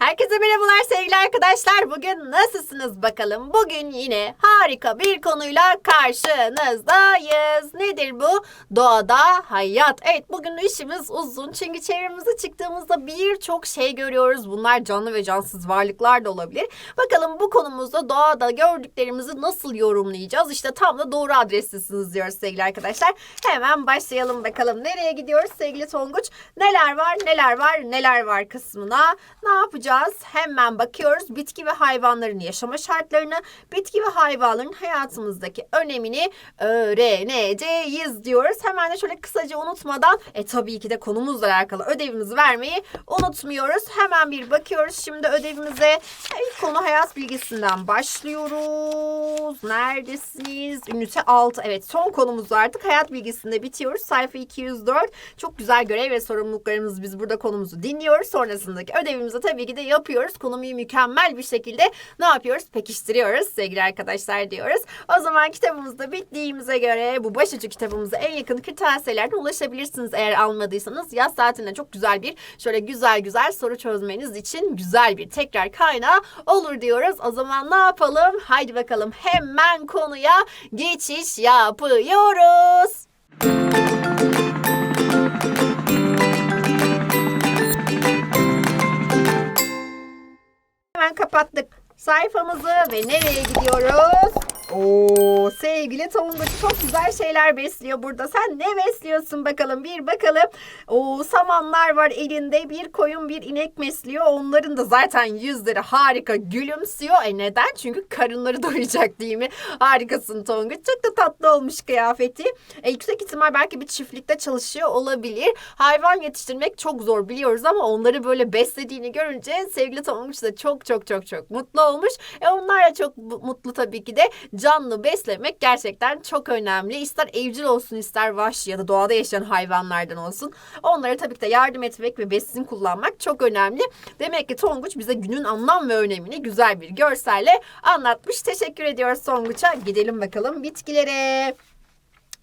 Herkese merhabalar sevgili arkadaşlar. Bugün nasılsınız bakalım? Bugün yine harika bir konuyla karşınızdayız. Nedir bu? Doğada hayat. Evet bugün işimiz uzun. Çünkü çevremize çıktığımızda birçok şey görüyoruz. Bunlar canlı ve cansız varlıklar da olabilir. Bakalım bu konumuzda doğada gördüklerimizi nasıl yorumlayacağız? İşte tam da doğru adrestesiniz diyoruz sevgili arkadaşlar. Hemen başlayalım bakalım. Nereye gidiyoruz sevgili Tonguç? Neler var, neler var, neler var kısmına. Ne yapacağız? Hemen bakıyoruz. Bitki ve hayvanların yaşama şartlarını, bitki ve hayvanların hayatımızdaki önemini öğreneceğiz diyoruz. Hemen de şöyle kısaca unutmadan, e tabii ki de konumuzla alakalı ödevimizi vermeyi unutmuyoruz. Hemen bir bakıyoruz şimdi ödevimize. İlk konu hayat bilgisinden başlıyoruz. Neredesiniz? Ünite 6. Evet son konumuz artık. Hayat bilgisinde bitiyoruz. Sayfa 204. Çok güzel görev ve sorumluluklarımız biz burada konumuzu dinliyoruz. Sonrasındaki ödevimizi tabii ki de yapıyoruz. Konuyu mükemmel bir şekilde ne yapıyoruz? Pekiştiriyoruz sevgili arkadaşlar diyoruz. O zaman kitabımız da bittiğimize göre bu başucu kitabımıza en yakın kırtasiyelerden ulaşabilirsiniz eğer almadıysanız. Yaz saatinde çok güzel bir şöyle güzel güzel soru çözmeniz için güzel bir tekrar kaynağı olur diyoruz. O zaman ne yapalım? Haydi bakalım hemen konuya geçiş yapıyoruz. Hemen kapattık sayfamızı ve nereye gidiyoruz? Oo sevgili Tonguç çok güzel şeyler besliyor burada. Sen ne besliyorsun bakalım bir bakalım. Oo samanlar var elinde bir koyun bir inek besliyor. Onların da zaten yüzleri harika gülümsüyor. E neden? Çünkü karınları doyacak değil mi? Harikasın Tonguç. Çok da tatlı olmuş kıyafeti. E, yüksek ihtimal belki bir çiftlikte çalışıyor olabilir. Hayvan yetiştirmek çok zor biliyoruz ama onları böyle beslediğini görünce sevgili Tonguç da çok çok çok çok mutlu olmuş. E onlar da çok mutlu tabii ki de canlı beslemek gerçekten çok önemli. İster evcil olsun ister vahşi ya da doğada yaşayan hayvanlardan olsun. Onlara tabii ki de yardım etmek ve besin kullanmak çok önemli. Demek ki Tonguç bize günün anlam ve önemini güzel bir görselle anlatmış. Teşekkür ediyoruz Tonguç'a. Gidelim bakalım bitkilere.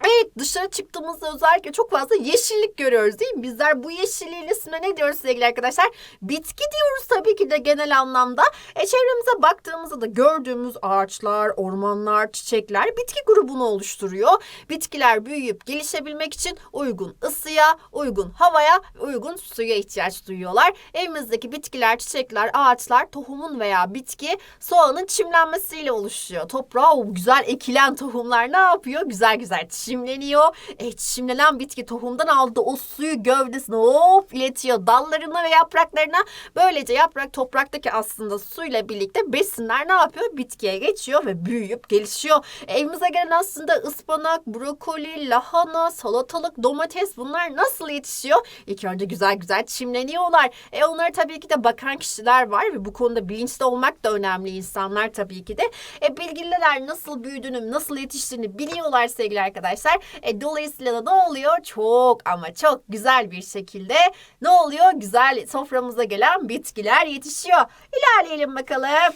Evet dışarı çıktığımızda özellikle çok fazla yeşillik görüyoruz değil mi? Bizler bu yeşilliğin ismine ne diyoruz sevgili arkadaşlar? Bitki diyoruz tabii ki de genel anlamda. E çevremize baktığımızda da gördüğümüz ağaçlar, ormanlar, çiçekler bitki grubunu oluşturuyor. Bitkiler büyüyüp gelişebilmek için uygun ısıya, uygun havaya, uygun suya ihtiyaç duyuyorlar. Evimizdeki bitkiler, çiçekler, ağaçlar tohumun veya bitki soğanın çimlenmesiyle oluşuyor. Toprağa o güzel ekilen tohumlar ne yapıyor? Güzel güzel çimleniyor. E, çimlenen bitki tohumdan aldığı o suyu gövdesine hop iletiyor dallarına ve yapraklarına. Böylece yaprak topraktaki aslında suyla birlikte besinler ne yapıyor? Bitkiye geçiyor ve büyüyüp gelişiyor. Evimize gelen aslında ıspanak, brokoli, lahana, salatalık, domates bunlar nasıl yetişiyor? İlk önce güzel güzel çimleniyorlar. E onlara tabii ki de bakan kişiler var ve bu konuda bilinçli olmak da önemli insanlar tabii ki de. E bilgililer nasıl büyüdüğünü, nasıl yetiştiğini biliyorlar sevgili arkadaşlar. E dolayısıyla da ne oluyor? Çok ama çok güzel bir şekilde ne oluyor? Güzel soframıza gelen bitkiler yetişiyor. İlerleyelim bakalım.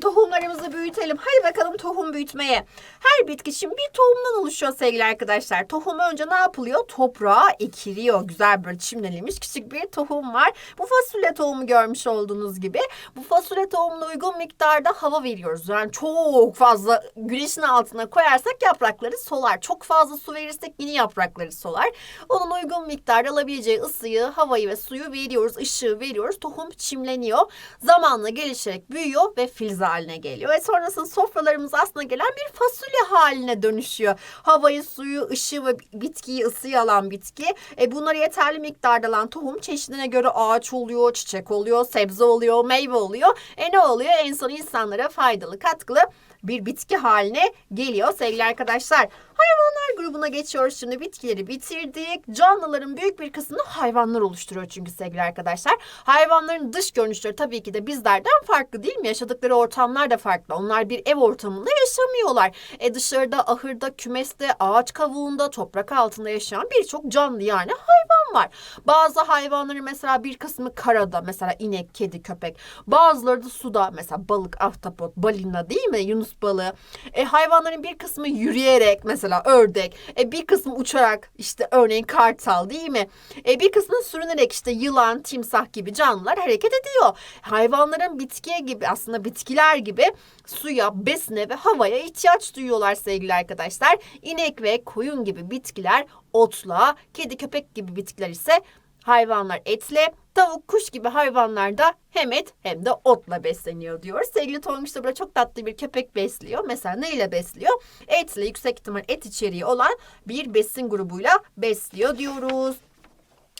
Tohumlarımızı büyütelim. Hadi bakalım tohum büyütmeye. Her bitki şimdi bir tohumdan oluşuyor sevgili arkadaşlar. Tohum önce ne yapılıyor? Toprağa ekiliyor. Güzel böyle çimlenilmiş küçük bir tohum var. Bu fasulye tohumu görmüş olduğunuz gibi. Bu fasulye tohumuna uygun miktarda hava veriyoruz. Yani çok fazla güneşin altına koyarsak yaprakları solar. Çok fazla su verirsek yine yaprakları solar. Onun uygun miktarda alabileceği ısıyı, havayı ve suyu veriyoruz. ışığı veriyoruz. Tohum çimleniyor. Zamanla gelişerek büyüyor ve filiz haline geliyor. Ve sonrasında sofralarımız aslında gelen bir fasulye haline dönüşüyor. Havayı, suyu, ışığı ve bitkiyi, ısıyı alan bitki. E bunları yeterli miktarda alan tohum çeşidine göre ağaç oluyor, çiçek oluyor, sebze oluyor, meyve oluyor. E ne oluyor? En son insanlara faydalı, katkılı bir bitki haline geliyor sevgili arkadaşlar. Hayvanlar grubuna geçiyoruz şimdi. Bitkileri bitirdik. Canlıların büyük bir kısmını hayvanlar oluşturuyor çünkü sevgili arkadaşlar. Hayvanların dış görünüşleri tabii ki de bizlerden farklı değil mi? Yaşadıkları ortamlar da farklı. Onlar bir ev ortamında yaşamıyorlar. E dışarıda, ahırda, kümeste, ağaç kavuğunda, toprak altında yaşayan birçok canlı yani hayvan var. Bazı hayvanların mesela bir kısmı karada mesela inek, kedi, köpek. Bazıları da suda mesela balık, ahtapot, balina değil mi? Yunus balığı. E, hayvanların bir kısmı yürüyerek mesela ördek. E, bir kısmı uçarak işte örneğin kartal değil mi? E, bir kısmı sürünerek işte yılan, timsah gibi canlılar hareket ediyor. Hayvanların bitkiye gibi aslında bitkiler gibi suya, besine ve havaya ihtiyaç duyuyorlar sevgili arkadaşlar. İnek ve koyun gibi bitkiler otla, kedi köpek gibi bitkiler ise hayvanlar etle, tavuk kuş gibi hayvanlar da hem et hem de otla besleniyor diyoruz. Sevgili Tonguç da burada çok tatlı bir köpek besliyor. Mesela neyle besliyor? Etle yüksek ihtimal et içeriği olan bir besin grubuyla besliyor diyoruz.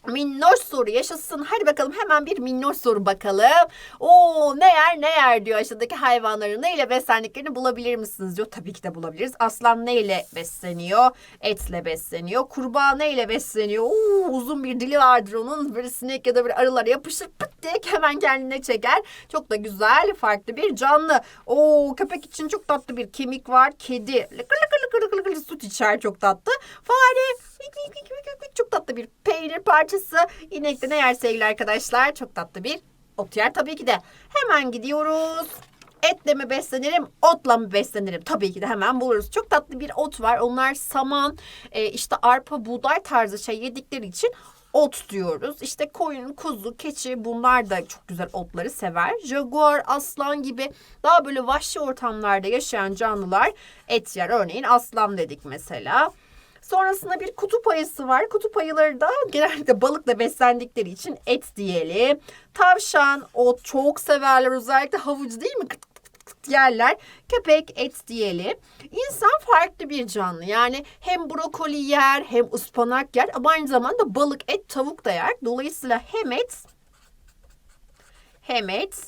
Minnoş soru yaşasın. Hadi bakalım hemen bir minnoş soru bakalım. Oo ne yer ne yer diyor aşağıdaki hayvanların neyle beslendiklerini bulabilir misiniz diyor. Tabii ki de bulabiliriz. Aslan neyle besleniyor? Etle besleniyor. Kurbağa neyle besleniyor? Oo, uzun bir dili vardır onun. Böyle sinek ya da bir arılar yapışır pıt diye hemen kendine çeker. Çok da güzel farklı bir canlı. Oo köpek için çok tatlı bir kemik var. Kedi lıkır lıkır lıkır lıkır lıkır süt içer çok tatlı. Fare çok tatlı bir peynir parçası. İnek de ne yer sevgili arkadaşlar? Çok tatlı bir ot yer tabii ki de. Hemen gidiyoruz. Etle mi beslenirim, otla mı beslenirim? Tabii ki de hemen buluruz. Çok tatlı bir ot var. Onlar saman, e, işte arpa, buğday tarzı şey yedikleri için ot diyoruz. İşte koyun, kuzu, keçi bunlar da çok güzel otları sever. Jaguar, aslan gibi daha böyle vahşi ortamlarda yaşayan canlılar et yer. Örneğin aslan dedik mesela. Sonrasında bir kutup ayısı var. Kutup ayıları da genellikle balıkla beslendikleri için et diyelim. Tavşan, ot çok severler. Özellikle havucu değil mi? Yerler. Köpek et diyelim. İnsan farklı bir canlı. Yani hem brokoli yer hem ıspanak yer ama aynı zamanda balık, et, tavuk da yer. Dolayısıyla hem et hem et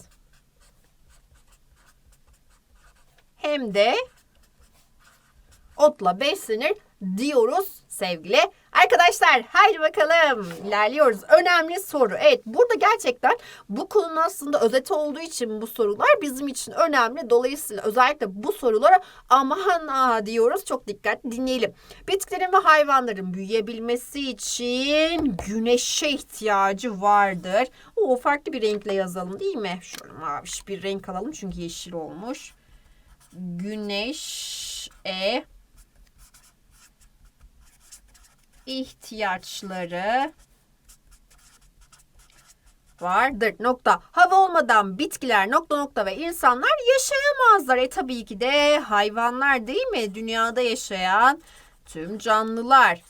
hem de otla beslenir diyoruz sevgili arkadaşlar. Haydi bakalım ilerliyoruz. Önemli soru. Evet burada gerçekten bu konunun aslında özeti olduğu için bu sorular bizim için önemli. Dolayısıyla özellikle bu sorulara aman ha diyoruz. Çok dikkat dinleyelim. Bitkilerin ve hayvanların büyüyebilmesi için güneşe ihtiyacı vardır. O farklı bir renkle yazalım değil mi? Şöyle maviş bir renk alalım çünkü yeşil olmuş. Güneş e ihtiyaçları vardır. Nokta. Hava olmadan bitkiler nokta nokta ve insanlar yaşayamazlar. E tabii ki de hayvanlar değil mi? Dünyada yaşayan tüm canlılar.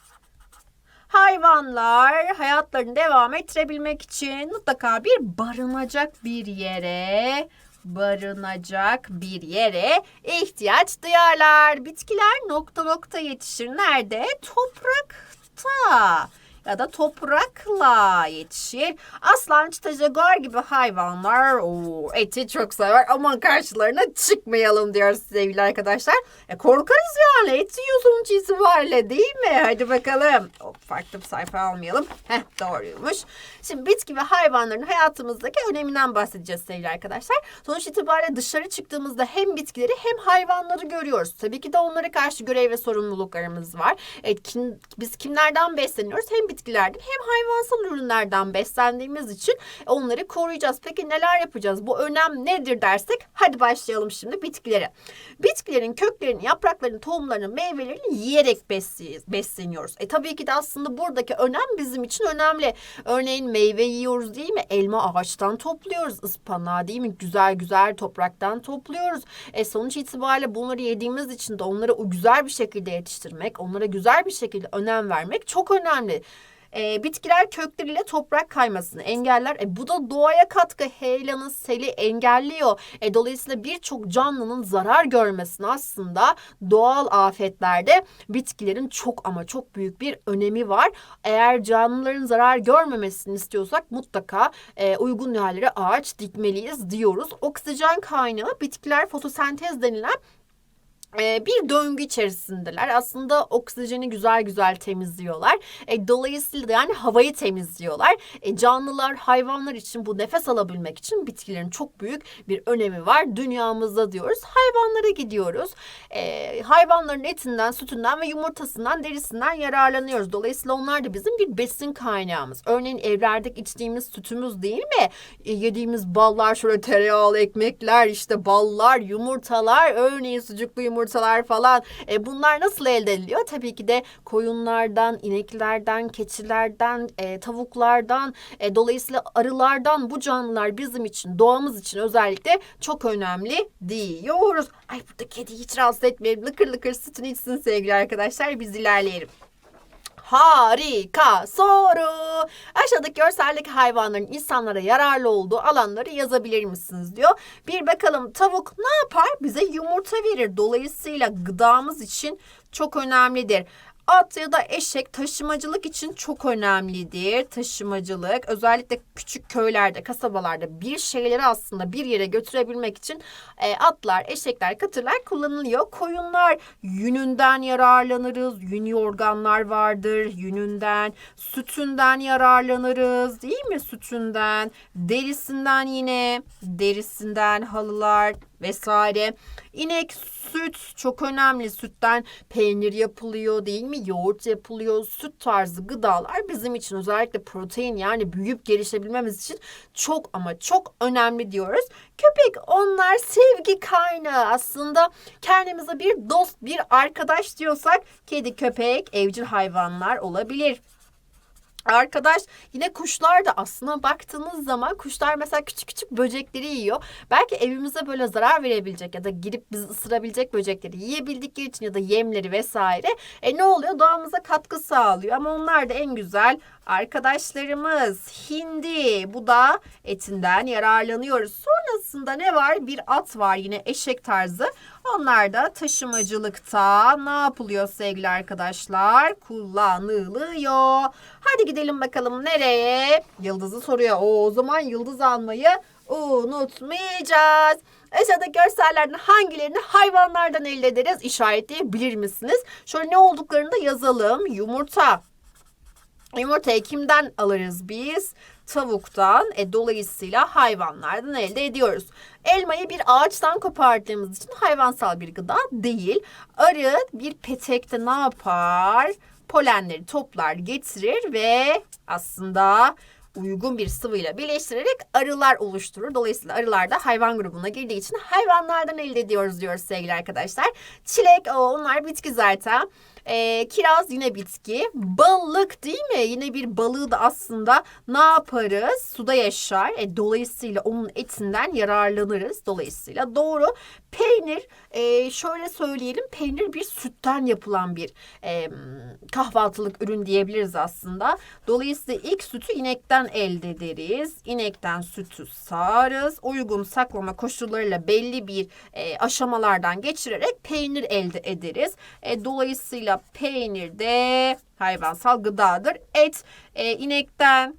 Hayvanlar hayatlarını devam ettirebilmek için mutlaka bir barınacak bir yere barınacak bir yere ihtiyaç duyarlar. Bitkiler nokta nokta yetişir. Nerede? 咋？Ya da toprakla yetişir. Aslan, çita, gibi hayvanlar o eti çok sever. Aman karşılarına çıkmayalım diyoruz sevgili arkadaşlar. E, korkarız yani et yiyor sonuç itibariyle değil mi? Hadi bakalım. Hop, farklı bir sayfa almayalım. Heh doğruymuş. Şimdi bitki ve hayvanların hayatımızdaki öneminden bahsedeceğiz sevgili arkadaşlar. Sonuç itibariyle dışarı çıktığımızda hem bitkileri hem hayvanları görüyoruz. Tabii ki de onlara karşı görev ve sorumluluklarımız var. Evet, kim, biz kimlerden besleniyoruz? Hem bitkilerden hem hayvansal ürünlerden beslendiğimiz için onları koruyacağız. Peki neler yapacağız? Bu önem nedir dersek hadi başlayalım şimdi bitkilere. Bitkilerin köklerini, yapraklarını, tohumlarını, meyvelerini yiyerek besleniyoruz. E tabii ki de aslında buradaki önem bizim için önemli. Örneğin meyve yiyoruz değil mi? Elma ağaçtan topluyoruz. Ispanağı değil mi? Güzel güzel topraktan topluyoruz. E sonuç itibariyle bunları yediğimiz için de onları güzel bir şekilde yetiştirmek, onlara güzel bir şekilde önem vermek çok önemli. E, bitkiler kökleriyle toprak kaymasını engeller. E, bu da doğaya katkı heyelanı, seli engelliyor. E, dolayısıyla birçok canlının zarar görmesini aslında doğal afetlerde bitkilerin çok ama çok büyük bir önemi var. Eğer canlıların zarar görmemesini istiyorsak mutlaka e, uygun yerlere ağaç dikmeliyiz diyoruz. Oksijen kaynağı bitkiler fotosentez denilen bir döngü içerisindeler. Aslında oksijeni güzel güzel temizliyorlar. E, dolayısıyla yani havayı temizliyorlar. E, canlılar, hayvanlar için bu nefes alabilmek için bitkilerin çok büyük bir önemi var. Dünyamızda diyoruz. Hayvanlara gidiyoruz. E, hayvanların etinden, sütünden ve yumurtasından, derisinden yararlanıyoruz. Dolayısıyla onlar da bizim bir besin kaynağımız. Örneğin evlerdeki içtiğimiz sütümüz değil mi? E, yediğimiz ballar, şöyle tereyağlı ekmekler, işte ballar, yumurtalar, örneğin sucuklu yumurtalar falan. E, bunlar nasıl elde ediliyor? Tabii ki de koyunlardan, ineklerden, keçilerden, e, tavuklardan, e, dolayısıyla arılardan bu canlılar bizim için, doğamız için özellikle çok önemli diyoruz. Ay burada kedi hiç rahatsız etmeyelim. Lıkır lıkır sütünü içsin sevgili arkadaşlar. Biz ilerleyelim. Harika soru. Aşağıdaki görseldeki hayvanların insanlara yararlı olduğu alanları yazabilir misiniz diyor. Bir bakalım tavuk ne yapar? Bize yumurta verir. Dolayısıyla gıdamız için çok önemlidir. At ya da eşek taşımacılık için çok önemlidir. Taşımacılık özellikle küçük köylerde, kasabalarda bir şeyleri aslında bir yere götürebilmek için e, atlar, eşekler, katırlar kullanılıyor. Koyunlar yününden yararlanırız. Yün yorganlar vardır yününden. Sütünden yararlanırız değil mi? Sütünden. Derisinden yine. Derisinden halılar vesaire. İnek süt çok önemli. Sütten peynir yapılıyor değil mi? Yoğurt yapılıyor. Süt tarzı gıdalar bizim için özellikle protein yani büyüyüp gelişebilmemiz için çok ama çok önemli diyoruz. Köpek onlar sevgi kaynağı. Aslında kendimize bir dost, bir arkadaş diyorsak kedi, köpek, evcil hayvanlar olabilir. Arkadaş yine kuşlar da aslında baktığınız zaman kuşlar mesela küçük küçük böcekleri yiyor. Belki evimize böyle zarar verebilecek ya da girip bizi ısırabilecek böcekleri yiyebildikleri için ya da yemleri vesaire. E ne oluyor? Doğamıza katkı sağlıyor ama onlar da en güzel arkadaşlarımız. Hindi bu da etinden yararlanıyoruz. Sonrasında ne var? Bir at var yine eşek tarzı. Onlar da taşımacılıkta ne yapılıyor sevgili arkadaşlar? Kullanılıyor. Hadi gidelim bakalım nereye? Yıldız'ı soruyor. O, o zaman yıldız almayı unutmayacağız. Aşağıda görsellerden hangilerini hayvanlardan elde ederiz işaretleyebilir misiniz? Şöyle ne olduklarını da yazalım. Yumurta. Yumurtayı kimden alırız biz? Tavuktan. E, dolayısıyla hayvanlardan elde ediyoruz. Elmayı bir ağaçtan kopardığımız için hayvansal bir gıda değil. Arı bir petekte ne yapar? Polenleri toplar, getirir ve aslında uygun bir sıvıyla birleştirerek arılar oluşturur. Dolayısıyla arılar da hayvan grubuna girdiği için hayvanlardan elde ediyoruz diyoruz sevgili arkadaşlar. Çilek o onlar bitki zaten. Ee, kiraz yine bitki. Balık değil mi? Yine bir balığı da aslında ne yaparız? Suda yaşar. E, dolayısıyla onun etinden yararlanırız. Dolayısıyla doğru. Peynir e, şöyle söyleyelim. Peynir bir sütten yapılan bir e, kahvaltılık ürün diyebiliriz aslında. Dolayısıyla ilk sütü inekten elde ederiz. İnekten sütü sağarız. Uygun saklama koşullarıyla belli bir e, aşamalardan geçirerek peynir elde ederiz. E, dolayısıyla peynir de hayvansal gıdadır. Et e, inekten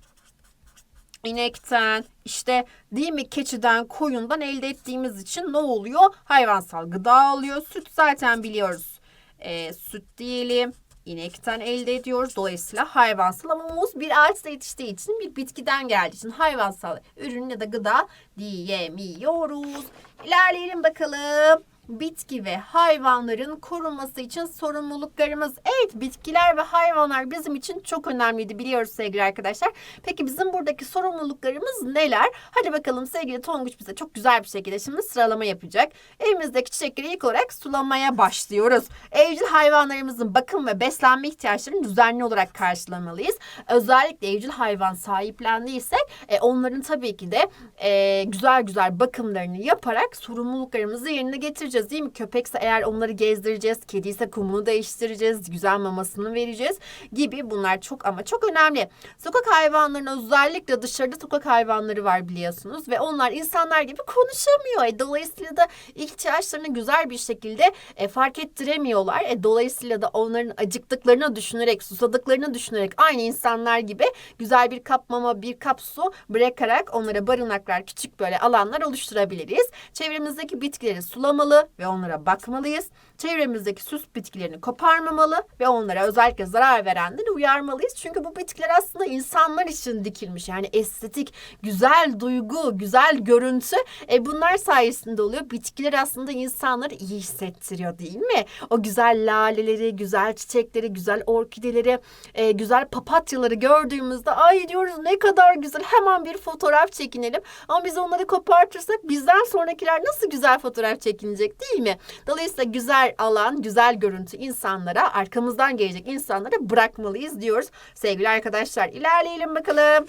inekten işte değil mi keçiden koyundan elde ettiğimiz için ne oluyor? Hayvansal gıda alıyor. Süt zaten biliyoruz. E, süt diyelim. inekten elde ediyoruz. Dolayısıyla hayvansal ama muz bir ağaçta yetiştiği için bir bitkiden geldiği için hayvansal ürün ya da gıda diyemiyoruz. İlerleyelim bakalım bitki ve hayvanların korunması için sorumluluklarımız. Evet bitkiler ve hayvanlar bizim için çok önemliydi biliyoruz sevgili arkadaşlar. Peki bizim buradaki sorumluluklarımız neler? Hadi bakalım sevgili Tonguç bize çok güzel bir şekilde şimdi sıralama yapacak. Evimizdeki çiçekleri ilk olarak sulamaya başlıyoruz. Evcil hayvanlarımızın bakım ve beslenme ihtiyaçlarını düzenli olarak karşılamalıyız. Özellikle evcil hayvan sahiplendiysek e, onların tabii ki de e, güzel güzel bakımlarını yaparak sorumluluklarımızı yerine getireceğiz değil mi? Köpekse eğer onları gezdireceğiz, kediyse kumunu değiştireceğiz, güzel mamasını vereceğiz gibi bunlar çok ama çok önemli. Sokak hayvanlarının özellikle dışarıda sokak hayvanları var biliyorsunuz ve onlar insanlar gibi konuşamıyor. E, dolayısıyla da ihtiyaçlarını güzel bir şekilde e, fark ettiremiyorlar. E, dolayısıyla da onların acıktıklarını düşünerek, susadıklarını düşünerek aynı insanlar gibi güzel bir kap mama, bir kap su bırakarak onlara barınaklar, küçük böyle alanlar oluşturabiliriz. Çevremizdeki bitkileri sulamalı, ve onlara bakmalıyız. Çevremizdeki süs bitkilerini koparmamalı ve onlara özellikle zarar verenleri uyarmalıyız. Çünkü bu bitkiler aslında insanlar için dikilmiş. Yani estetik, güzel duygu, güzel görüntü e, bunlar sayesinde oluyor. Bitkiler aslında insanları iyi hissettiriyor değil mi? O güzel laleleri, güzel çiçekleri, güzel orkideleri, e, güzel papatyaları gördüğümüzde ay diyoruz ne kadar güzel hemen bir fotoğraf çekinelim. Ama biz onları kopartırsak bizden sonrakiler nasıl güzel fotoğraf çekinecek değil mi? Dolayısıyla güzel alan, güzel görüntü insanlara, arkamızdan gelecek insanlara bırakmalıyız diyoruz. Sevgili arkadaşlar ilerleyelim bakalım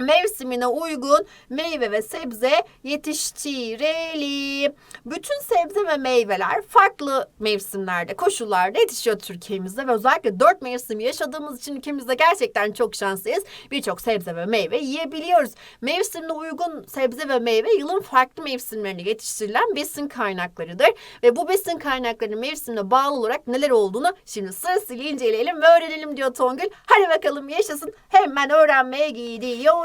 mevsimine uygun meyve ve sebze yetiştirelim. Bütün sebze ve meyveler farklı mevsimlerde, koşullarda yetişiyor Türkiye'mizde ve özellikle dört mevsim yaşadığımız için ülkemizde gerçekten çok şanslıyız. Birçok sebze ve meyve yiyebiliyoruz. Mevsimine uygun sebze ve meyve yılın farklı mevsimlerinde yetiştirilen besin kaynaklarıdır. Ve bu besin kaynaklarının mevsimine bağlı olarak neler olduğunu şimdi sırasıyla inceleyelim ve öğrenelim diyor Tongül. Hadi bakalım yaşasın. Hemen öğrenmeye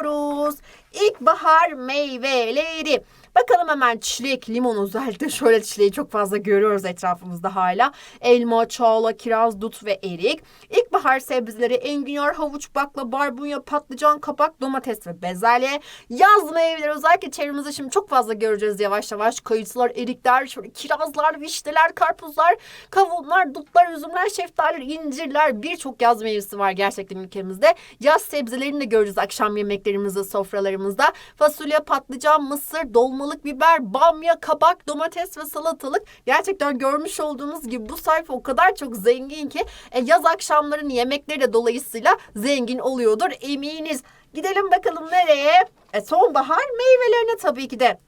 gidiyoruz. İlkbahar meyveleri. Bakalım hemen çilek, limon özellikle şöyle çileği çok fazla görüyoruz etrafımızda hala. Elma, çağla, kiraz, dut ve erik. İlkbahar sebzeleri enginar, havuç, bakla, barbunya, patlıcan, kabak, domates ve bezelye. Yaz meyveleri özellikle çevremizde şimdi çok fazla göreceğiz yavaş yavaş. Kayısılar, erikler, şöyle kirazlar, vişneler, karpuzlar, kavunlar, dutlar, üzümler, şeftaliler, incirler. Birçok yaz meyvesi var gerçekten ülkemizde. Yaz sebzelerini de göreceğiz akşam yemeklerimizde, sofralarımızda. Fasulye, patlıcan, mısır, dolma dolmalık biber, bamya, kabak, domates ve salatalık. Gerçekten görmüş olduğunuz gibi bu sayfa o kadar çok zengin ki e, yaz akşamların yemekleri de dolayısıyla zengin oluyordur eminiz. Gidelim bakalım nereye? E, sonbahar meyvelerine tabii ki de.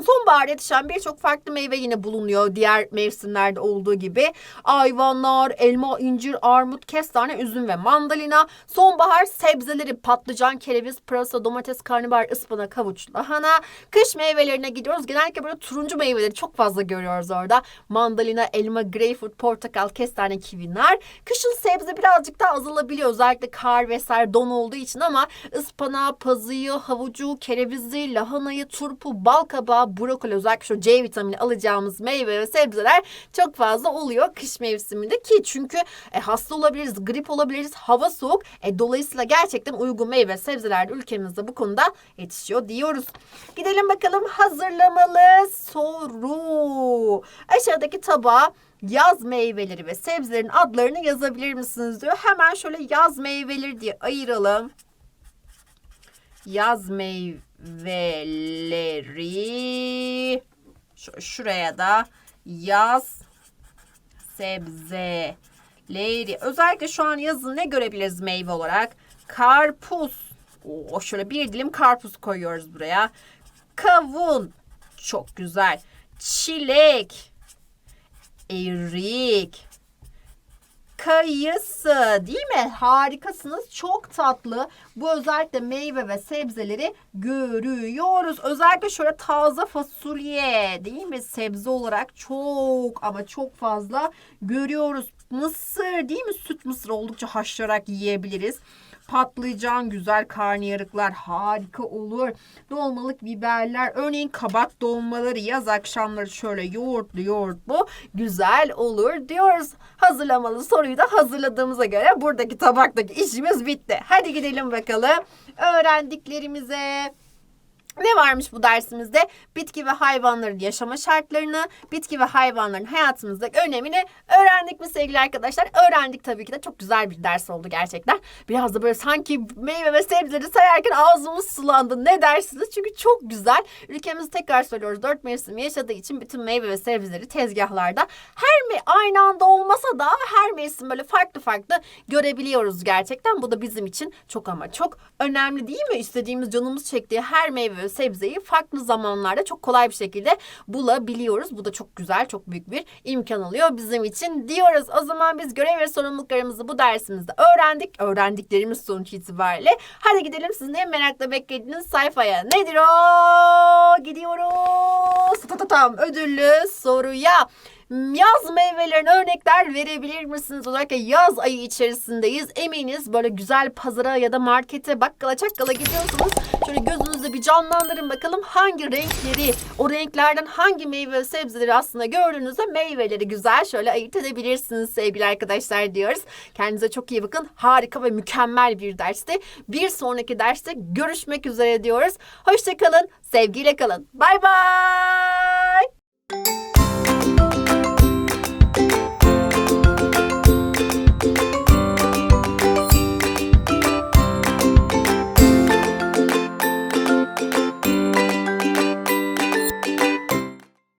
Sonbaharda yetişen birçok farklı meyve yine bulunuyor diğer mevsimlerde olduğu gibi. Ayvanlar, elma, incir, armut, kestane, üzüm ve mandalina. Sonbahar sebzeleri patlıcan, kereviz, pırasa, domates, karnabahar, ıspanak, havuç, lahana. Kış meyvelerine gidiyoruz. Genellikle böyle turuncu meyveleri çok fazla görüyoruz orada. Mandalina, elma, greyfurt, portakal, kestane, kivi. Kışın sebze birazcık daha azalabiliyor. Özellikle kar vesaire don olduğu için ama ıspanağı, pazıyı, havucu, kerevizi, lahanayı, turpu, bal kabağı, brokoli özellikle şu C vitamini alacağımız meyve ve sebzeler çok fazla oluyor kış mevsiminde ki çünkü e, hasta olabiliriz, grip olabiliriz, hava soğuk. E, dolayısıyla gerçekten uygun meyve sebzeler de ülkemizde bu konuda yetişiyor diyoruz. Gidelim bakalım hazırlamalı soru. Aşağıdaki tabağa yaz meyveleri ve sebzelerin adlarını yazabilir misiniz diyor. Hemen şöyle yaz meyveleri diye ayıralım. Yaz meyveleri Şu- şuraya da yaz sebzeleri. Özellikle şu an yazın ne görebiliriz meyve olarak? Karpuz. Oo, şöyle bir dilim karpuz koyuyoruz buraya. Kavun. Çok güzel. Çilek. Erik kayısı değil mi? Harikasınız. Çok tatlı. Bu özellikle meyve ve sebzeleri görüyoruz. Özellikle şöyle taze fasulye değil mi? Sebze olarak çok ama çok fazla görüyoruz. Mısır değil mi? Süt mısır oldukça haşlayarak yiyebiliriz. Patlıcan, güzel karnıyarıklar harika olur. Dolmalık biberler, örneğin kabak dolmaları yaz akşamları şöyle yoğurtlu yoğurtlu güzel olur diyoruz. Hazırlamalı soruyu da hazırladığımıza göre buradaki tabaktaki işimiz bitti. Hadi gidelim bakalım öğrendiklerimize. Ne varmış bu dersimizde? Bitki ve hayvanların yaşama şartlarını, bitki ve hayvanların hayatımızdaki önemini öğrendik mi sevgili arkadaşlar? Öğrendik tabii ki de çok güzel bir ders oldu gerçekten. Biraz da böyle sanki meyve ve sebzeleri sayarken ağzımız sulandı. Ne dersiniz? Çünkü çok güzel. Ülkemizi tekrar söylüyoruz. Dört mevsim yaşadığı için bütün meyve ve sebzeleri tezgahlarda her mi aynı anda olmasa da her mevsim böyle farklı farklı görebiliyoruz gerçekten. Bu da bizim için çok ama çok önemli değil mi? İstediğimiz canımız çektiği her meyve ve sebzeyi farklı zamanlarda çok kolay bir şekilde bulabiliyoruz. Bu da çok güzel, çok büyük bir imkan oluyor bizim için diyoruz. O zaman biz görev ve sorumluluklarımızı bu dersimizde öğrendik. Öğrendiklerimiz sonuç itibariyle. Hadi gidelim sizin en merakla beklediğiniz sayfaya. Nedir o? Gidiyoruz. Tam ödüllü soruya. Yaz meyvelerine örnekler verebilir misiniz? Özellikle yaz ayı içerisindeyiz. Eminiz böyle güzel pazara ya da markete, bakkala, çakkala gidiyorsunuz. Şöyle gözünüzde bir canlandırın bakalım hangi renkleri, o renklerden hangi meyve ve sebzeleri aslında gördüğünüzde meyveleri güzel şöyle ayırt edebilirsiniz sevgili arkadaşlar diyoruz. Kendinize çok iyi bakın. Harika ve mükemmel bir dersti. Bir sonraki derste görüşmek üzere diyoruz. Hoşçakalın, sevgiyle kalın. Bay bay.